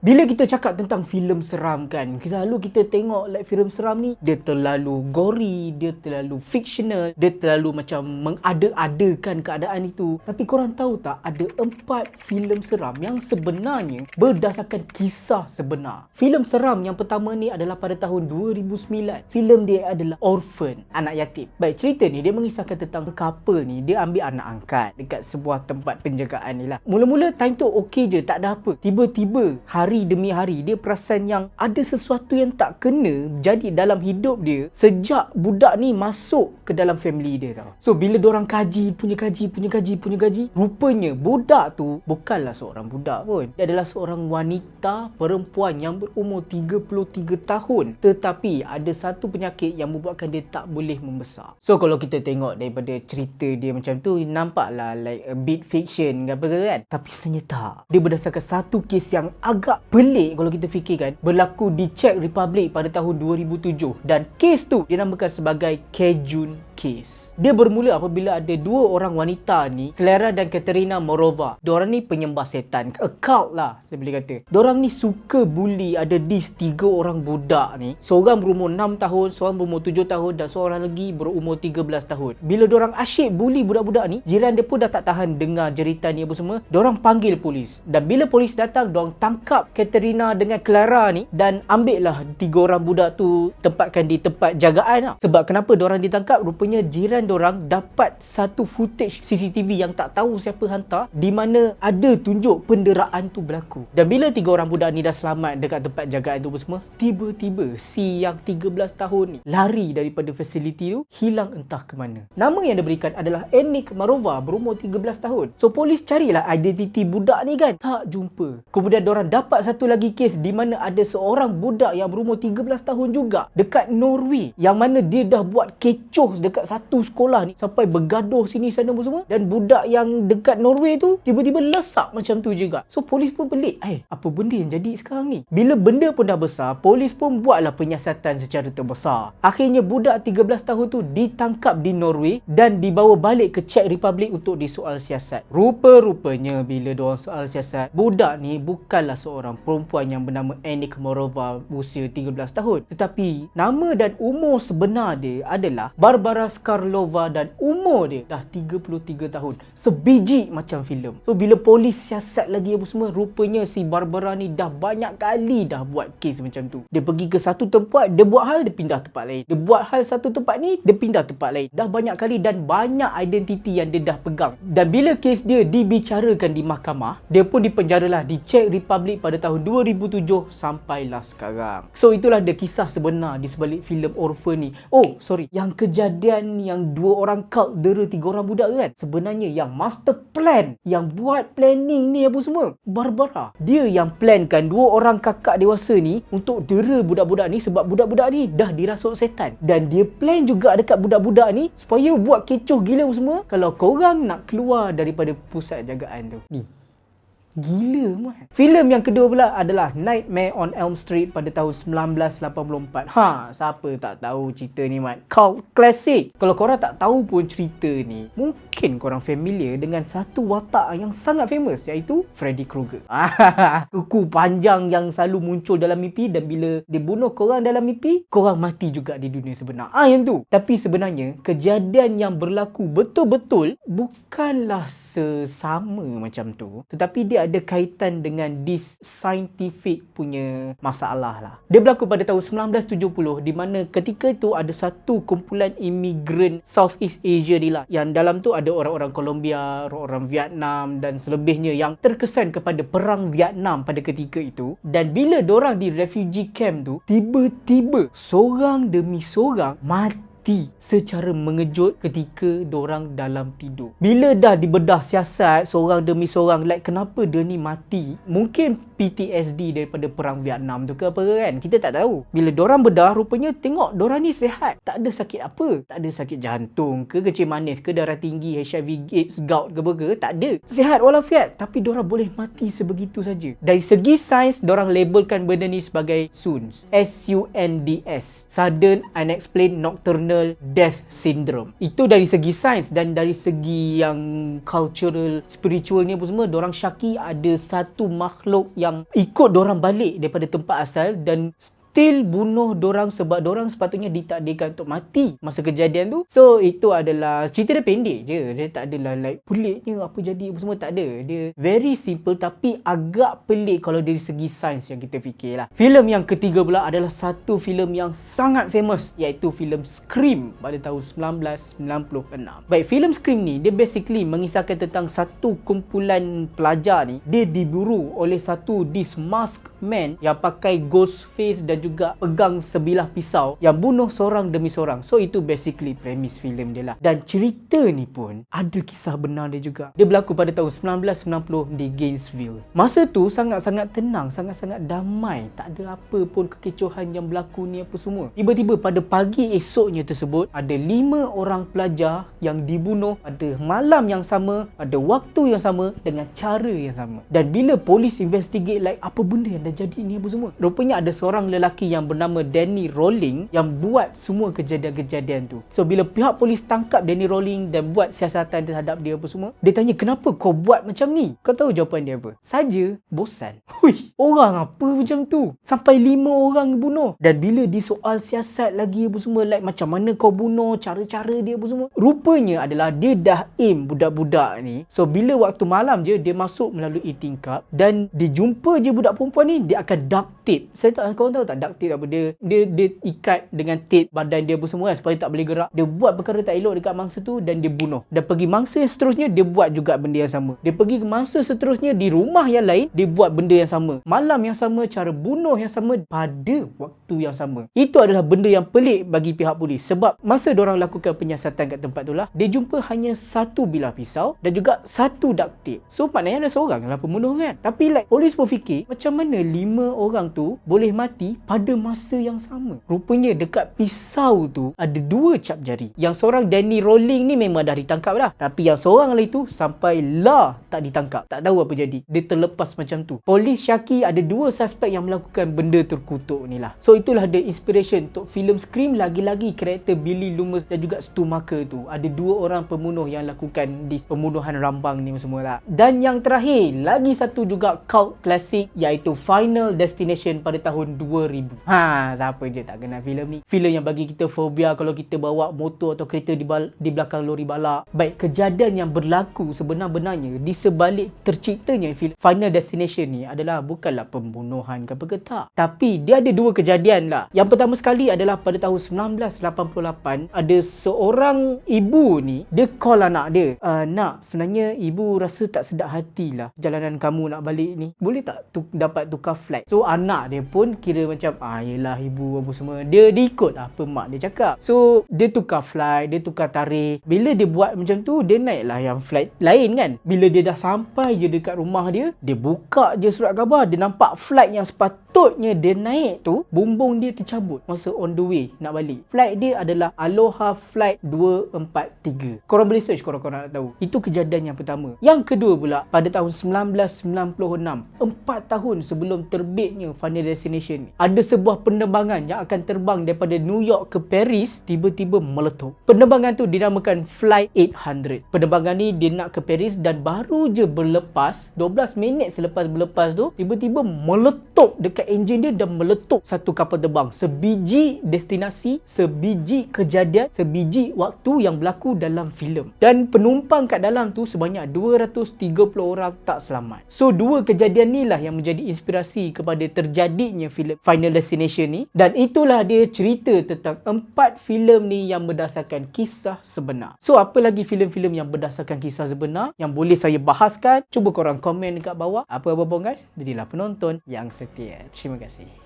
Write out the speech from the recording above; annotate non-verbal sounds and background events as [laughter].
Bila kita cakap tentang filem seram kan, selalu kita tengok like filem seram ni, dia terlalu gory, dia terlalu fictional, dia terlalu macam mengada-adakan keadaan itu. Tapi korang tahu tak, ada empat filem seram yang sebenarnya berdasarkan kisah sebenar. Filem seram yang pertama ni adalah pada tahun 2009. Filem dia adalah Orphan, anak yatim. Baik, cerita ni dia mengisahkan tentang couple ni, dia ambil anak angkat dekat sebuah tempat penjagaan ni lah. Mula-mula time tu okey je, tak ada apa. Tiba-tiba hari demi hari dia perasan yang ada sesuatu yang tak kena jadi dalam hidup dia sejak budak ni masuk ke dalam family dia tau. So bila orang kaji, punya kaji, punya kaji, punya kaji, rupanya budak tu bukanlah seorang budak pun. Dia adalah seorang wanita perempuan yang berumur 33 tahun tetapi ada satu penyakit yang membuatkan dia tak boleh membesar. So kalau kita tengok daripada cerita dia macam tu nampaklah like a bit fiction apa kan. Tapi sebenarnya tak. Dia berdasarkan satu kes yang agak pelik kalau kita fikirkan berlaku di Czech Republic pada tahun 2007 dan kes tu dinamakan sebagai Kejun case. Dia bermula apabila ada dua orang wanita ni, Clara dan Katerina Morova. Diorang ni penyembah setan. A cult lah, saya boleh kata. Diorang ni suka bully ada dis tiga orang budak ni. Seorang berumur 6 tahun, seorang berumur 7 tahun dan seorang lagi berumur 13 tahun. Bila diorang asyik bully budak-budak ni, jiran dia pun dah tak tahan dengar jeritan ni apa semua. Diorang panggil polis. Dan bila polis datang, diorang tangkap Katerina dengan Clara ni dan ambil lah tiga orang budak tu tempatkan di tempat jagaan lah. Sebab kenapa diorang ditangkap? Rupanya jiran orang dapat satu footage CCTV yang tak tahu siapa hantar di mana ada tunjuk penderaan tu berlaku. Dan bila tiga orang budak ni dah selamat dekat tempat jagaan tu semua, tiba-tiba si yang 13 tahun ni lari daripada fasiliti tu, hilang entah ke mana. Nama yang diberikan adalah Enik Marova berumur 13 tahun. So polis carilah identiti budak ni kan, tak jumpa. Kemudian orang dapat satu lagi kes di mana ada seorang budak yang berumur 13 tahun juga dekat Norway yang mana dia dah buat kecoh dekat satu sekolah sekolah ni sampai bergaduh sini sana pun semua dan budak yang dekat Norway tu tiba-tiba lesak macam tu juga. So polis pun pelik. Eh, apa benda yang jadi sekarang ni? Bila benda pun dah besar, polis pun buatlah penyiasatan secara terbesar. Akhirnya budak 13 tahun tu ditangkap di Norway dan dibawa balik ke Czech Republic untuk disoal siasat. Rupa-rupanya bila diorang soal siasat, budak ni bukanlah seorang perempuan yang bernama Anik Morova usia 13 tahun. Tetapi nama dan umur sebenar dia adalah Barbara Skarlova Nova dan umur dia dah 33 tahun. Sebiji macam filem. So bila polis siasat lagi apa semua, rupanya si Barbara ni dah banyak kali dah buat kes macam tu. Dia pergi ke satu tempat, dia buat hal, dia pindah tempat lain. Dia buat hal satu tempat ni, dia pindah tempat lain. Dah banyak kali dan banyak identiti yang dia dah pegang. Dan bila kes dia dibicarakan di mahkamah, dia pun dipenjaralah di Czech Republic pada tahun 2007 sampailah sekarang. So itulah dia kisah sebenar di sebalik filem Orphan ni. Oh, sorry. Yang kejadian yang dua orang cult dera tiga orang budak kan. Sebenarnya yang master plan yang buat planning ni apa semua? Barbara. Dia yang plankan dua orang kakak dewasa ni untuk dera budak-budak ni sebab budak-budak ni dah dirasuk setan. Dan dia plan juga dekat budak-budak ni supaya buat kecoh gila semua kalau korang nak keluar daripada pusat jagaan tu. Ni Gila mat. Filem yang kedua pula adalah Nightmare on Elm Street pada tahun 1984. Ha, siapa tak tahu cerita ni mat? Cult classic. Kalau korang tak tahu pun cerita ni, mungkin korang familiar dengan satu watak yang sangat famous iaitu Freddy Krueger. [laughs] Kuku panjang yang selalu muncul dalam mimpi dan bila dia bunuh korang dalam mimpi, korang mati juga di dunia sebenar. Ah yang tu. Tapi sebenarnya kejadian yang berlaku betul-betul bukanlah sesama macam tu. Tetapi dia ada kaitan dengan this scientific punya masalah lah. Dia berlaku pada tahun 1970 di mana ketika itu ada satu kumpulan imigran Southeast Asia ni lah. Yang dalam tu ada orang-orang Colombia, orang-orang Vietnam dan selebihnya yang terkesan kepada perang Vietnam pada ketika itu. Dan bila dorang di refugee camp tu tiba-tiba seorang demi seorang mati mati secara mengejut ketika dorang dalam tidur. Bila dah dibedah siasat seorang demi seorang like kenapa dia ni mati? Mungkin PTSD daripada perang Vietnam tu ke apa kan? Kita tak tahu. Bila dorang bedah rupanya tengok dorang ni sihat. Tak ada sakit apa. Tak ada sakit jantung ke kecil manis ke darah tinggi HIV AIDS gout ke apa ke. Tak ada. Sihat walafiat. Tapi dorang boleh mati sebegitu saja. Dari segi sains dorang labelkan benda ni sebagai SUNS. S-U-N-D-S. Sudden Unexplained Nocturnal near death syndrome. Itu dari segi sains dan dari segi yang cultural, spiritual ni apa semua, orang syaki ada satu makhluk yang ikut orang balik daripada tempat asal dan still bunuh dorang sebab dorang sepatutnya ditakdirkan untuk mati masa kejadian tu. So itu adalah cerita dia pendek je. Dia tak adalah like peliknya apa jadi apa semua tak ada. Dia very simple tapi agak pelik kalau dari segi sains yang kita fikir lah. Filem yang ketiga pula adalah satu filem yang sangat famous iaitu filem Scream pada tahun 1996. Baik, filem Scream ni dia basically mengisahkan tentang satu kumpulan pelajar ni dia diburu oleh satu this mask man yang pakai ghost face dan juga pegang sebilah pisau yang bunuh seorang demi seorang. So itu basically premis filem dia lah. Dan cerita ni pun ada kisah benar dia juga. Dia berlaku pada tahun 1990 di Gainesville. Masa tu sangat-sangat tenang, sangat-sangat damai. Tak ada apa pun kekecohan yang berlaku ni apa semua. Tiba-tiba pada pagi esoknya tersebut ada lima orang pelajar yang dibunuh pada malam yang sama, pada waktu yang sama dengan cara yang sama. Dan bila polis investigate like apa benda yang dah jadi ni apa semua. Rupanya ada seorang lelaki lelaki yang bernama Danny Rolling yang buat semua kejadian-kejadian tu. So bila pihak polis tangkap Danny Rolling dan buat siasatan terhadap dia apa semua, dia tanya kenapa kau buat macam ni? Kau tahu jawapan dia apa? Saja bosan. Hui, orang apa macam tu? Sampai lima orang bunuh. Dan bila disoal siasat lagi apa semua, like macam mana kau bunuh, cara-cara dia apa semua. Rupanya adalah dia dah aim budak-budak ni. So bila waktu malam je, dia masuk melalui tingkap dan dia jumpa je budak perempuan ni, dia akan duct tape. Saya tak, kau tahu tak duct tape apa dia dia dia ikat dengan tape badan dia apa semua kan supaya tak boleh gerak. Dia buat perkara tak elok dekat mangsa tu dan dia bunuh. Dan pergi mangsa yang seterusnya dia buat juga benda yang sama. Dia pergi ke mangsa seterusnya di rumah yang lain dia buat benda yang sama. Malam yang sama cara bunuh yang sama pada waktu yang sama. Itu adalah benda yang pelik bagi pihak polis. Sebab masa orang lakukan penyiasatan kat tempat tu lah dia jumpa hanya satu bilah pisau dan juga satu duct tape. So maknanya ada seorang lah pembunuh kan. Tapi like polis pun fikir macam mana lima orang tu boleh mati pada masa yang sama. Rupanya dekat pisau tu ada dua cap jari. Yang seorang Danny Rolling ni memang dah ditangkap dah. Tapi yang seorang lagi tu sampai lah tak ditangkap. Tak tahu apa jadi. Dia terlepas macam tu. Polis syaki ada dua suspek yang melakukan benda terkutuk ni lah. So itulah the inspiration untuk filem Scream lagi-lagi karakter Billy Loomis dan juga Stu Marker tu. Ada dua orang pembunuh yang lakukan di pembunuhan rambang ni semua lah. Dan yang terakhir, lagi satu juga cult klasik iaitu Final Destination pada tahun 2000 ribu. Ha, siapa je tak kenal filem ni? Filem yang bagi kita fobia kalau kita bawa motor atau kereta di, bal- di belakang lori balak. Baik, kejadian yang berlaku sebenar-benarnya di sebalik terciptanya filem Final Destination ni adalah bukanlah pembunuhan ke apa ke tak. Tapi dia ada dua kejadian lah. Yang pertama sekali adalah pada tahun 1988 ada seorang ibu ni dia call anak dia. Uh, nak, sebenarnya ibu rasa tak sedap hati lah jalanan kamu nak balik ni. Boleh tak tu- dapat tukar flight? So anak dia pun kira macam macam ah yelah ibu apa semua dia diikut apa mak dia cakap. So dia tukar flight dia tukar tarikh bila dia buat macam tu dia naik lah yang flight lain kan. Bila dia dah sampai je dekat rumah dia dia buka je surat khabar. Dia nampak flight yang sepatutnya dia naik tu bumbung dia tercabut masa on the way nak balik. Flight dia adalah Aloha Flight 243 korang boleh search korang-korang nak tahu. Itu kejadian yang pertama. Yang kedua pula pada tahun 1996 4 tahun sebelum terbitnya Final Destination ada ada sebuah penerbangan yang akan terbang daripada New York ke Paris tiba-tiba meletup. Penerbangan tu dinamakan Flight 800. Penerbangan ni dia nak ke Paris dan baru je berlepas 12 minit selepas berlepas tu tiba-tiba meletup dekat enjin dia dan meletup satu kapal terbang. Sebiji destinasi, sebiji kejadian, sebiji waktu yang berlaku dalam filem. Dan penumpang kat dalam tu sebanyak 230 orang tak selamat. So dua kejadian ni lah yang menjadi inspirasi kepada terjadinya filem Final Final Destination ni dan itulah dia cerita tentang empat filem ni yang berdasarkan kisah sebenar. So apa lagi filem-filem yang berdasarkan kisah sebenar yang boleh saya bahaskan? Cuba korang komen dekat bawah. Apa-apa pun guys, jadilah penonton yang setia. Terima kasih.